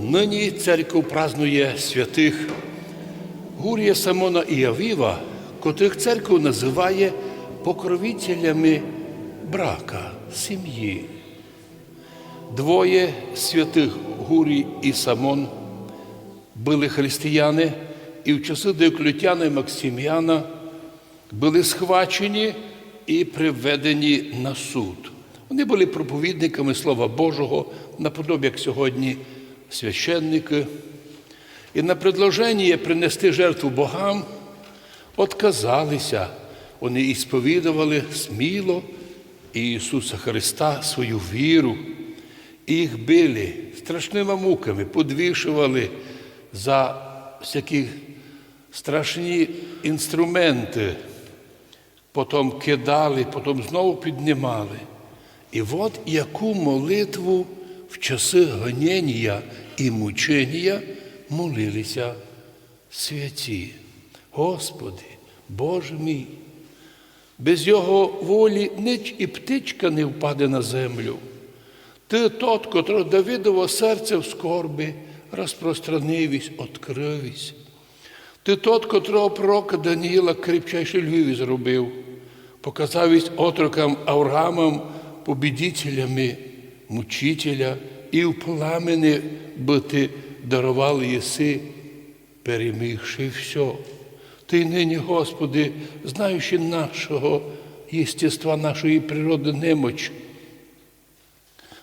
Нині церква празнує святих Гурія Самона і Авіва, котрих церква називає покровителями брака, сім'ї. Двоє святих Гурій і Самон були християни, і в часи Диоклетяна і Максиміана були схвачені і приведені на суд. Вони були проповідниками Слова Божого, наподобі як сьогодні священники. І на предложення принести жертву богам отказалися. Вони і сповідували сміло Ісуса Христа свою віру. І їх били страшними муками, подвішували за всякі страшні інструменти, потім кидали, потім знову піднімали. І от яку молитву в часи гоніння і мучення молилися святі. Господи, Боже мій, без Його волі ніч і птичка не впаде на землю. Ти тот, котрого Давидово серце в скорбі розпространивість, откривість. Ти тот, котрого пророка Даніїла кріпчайше Львіві зробив, показавість отрокам Авраамам побідителями мучителя, і в пламені би ти дарували єси, перемігши все. Ти нині, Господи, знаючи нашого єстества, нашої природи немоч,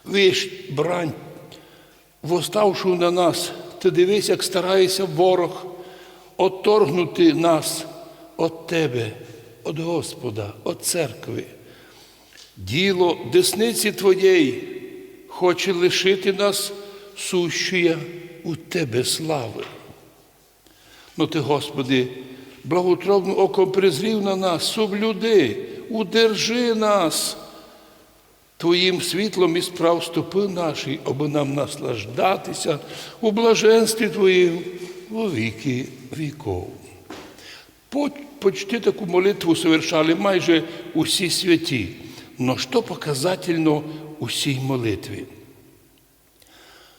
виш брань, восставшу на нас, ти дивись, як старається ворог отторгнути нас від Тебе, від Господа, від церкви. Діло десниці Твоєї хоче лишити нас сущія у Тебе слави. Ну ти, Господи, благотробним оком призрів на нас, соблюди, удержи нас Твоїм світлом і справ стопи наші, аби нам наслаждатися у блаженстві Твоїм во віки віков. Почти таку молитву совершали майже усі святі. Но що показательно у цій молитві?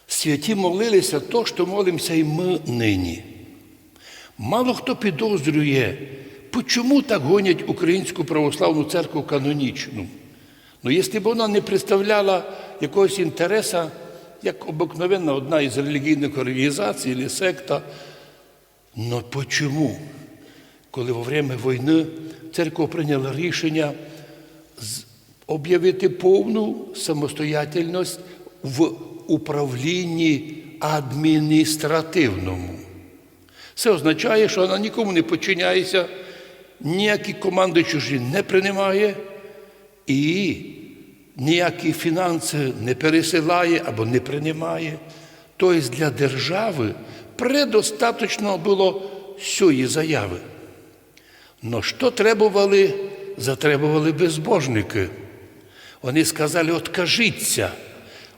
Святі молилися то, що молимося і ми нині. Мало хто підозрює, чому так гонять Українську православну церкву канонічну. Ну, якщо б вона не представляла якогось інтересу, як обикновенна одна із релігійних організацій або секта, ну чому? Коли во время війни церква прийняла рішення об'явити повну самостоятельність в управлінні адміністративному. Це означає, що вона нікому не підчиняється, ніякі команди чужі не приймає і ніякі фінанси не пересилає або не приймає. Тобто для держави предостаточно було цієї заяви. Но що требували, затребували безбожники. Вони сказали, откажіться,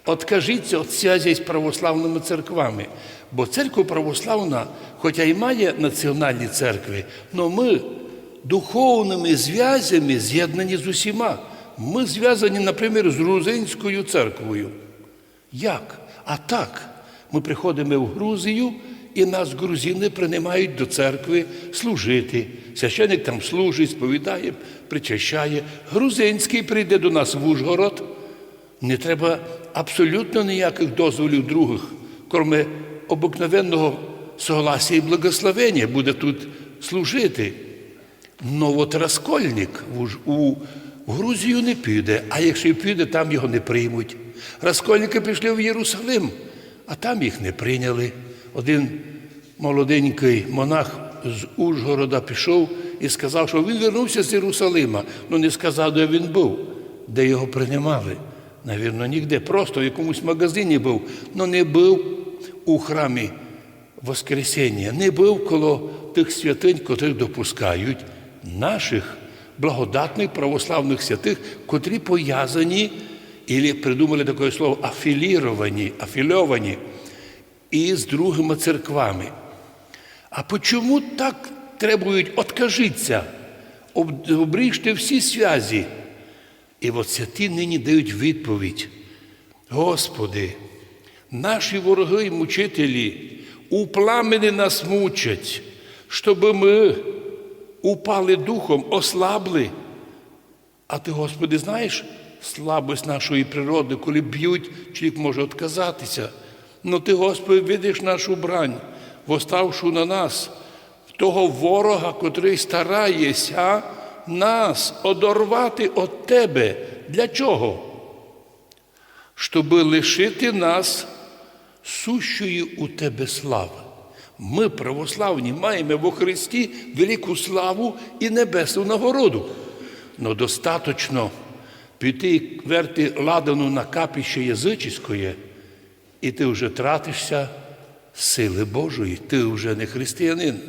откажіться від зв'язі з православними церквами. Бо церква православна, хоча й має національні церкви, але ми духовними зв'язями з'єднані з усіма. Ми зв'язані, наприклад, з Грузинською церквою. Як? А так, ми приходимо в Грузію, і нас грузини приймають до церкви служити. Священник там служить, сповідає, причащає. Грузинський прийде до нас в Ужгород. Не треба абсолютно ніяких дозволів других, крім обикновенного согласія і благословення, буде тут служити. Но от у Грузію не піде, а якщо й піде, там його не приймуть. Розкольники пішли в Єрусалим, а там їх не прийняли. Один молоденький монах з Ужгорода пішов і сказав, що він вернувся з Єрусалима, але не сказав, де він був, де його приймали. Навірно, ніде. Просто в якомусь магазині був, але не був у храмі Воскресіння, не був коло тих святинь, котрих допускають наших благодатних православних святих, котрі пов'язані, і придумали таке слово афіліровані, афільовані із другими церквами. А чому так требують откажіться, обріжте всі зв'язі? І от святі нині дають відповідь. Господи, наші вороги і мучителі у пламені нас мучать, щоб ми упали духом, ослабли. А ти, Господи, знаєш слабость нашої природи, коли б'ють, чоловік може відказатися. Ну ти, Господи, видиш нашу брань, восставшу на нас, того ворога, котрий старається нас одорвати від Тебе. Для чого? Щоби лишити нас сущої у Тебе слави. Ми, православні, маємо во Христі велику славу і небесну нагороду. Но достаточно піти і верти ладану на капіще язичське, і ти вже тратишся сили Божої, ти вже не християнин.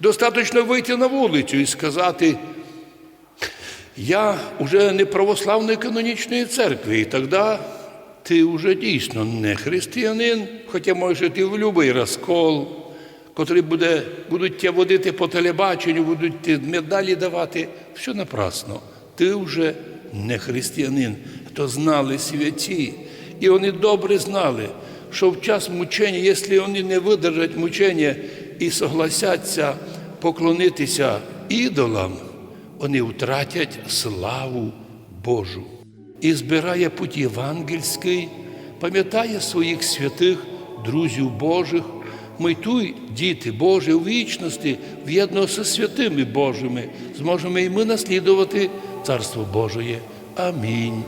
Достаточно вийти на вулицю і сказати, я вже не православної канонічної церкви, і тоді ти вже дійсно не християнин, хоча може ти в будь-який розкол, котрий буде, будуть тебе водити по телебаченню, будуть ті медалі давати, все напрасно. Ти вже не християнин, то знали святі. І вони добре знали, що в час мучення, якщо вони не видержать мучення і согласяться поклонитися ідолам, вони втратять славу Божу. І збирає путь євангельський, пам'ятає своїх святих, друзів Божих, Майтуй, діти Божі, у вічності, в'єдно зі святими Божими, зможемо і ми наслідувати Царство Божоє. Амінь.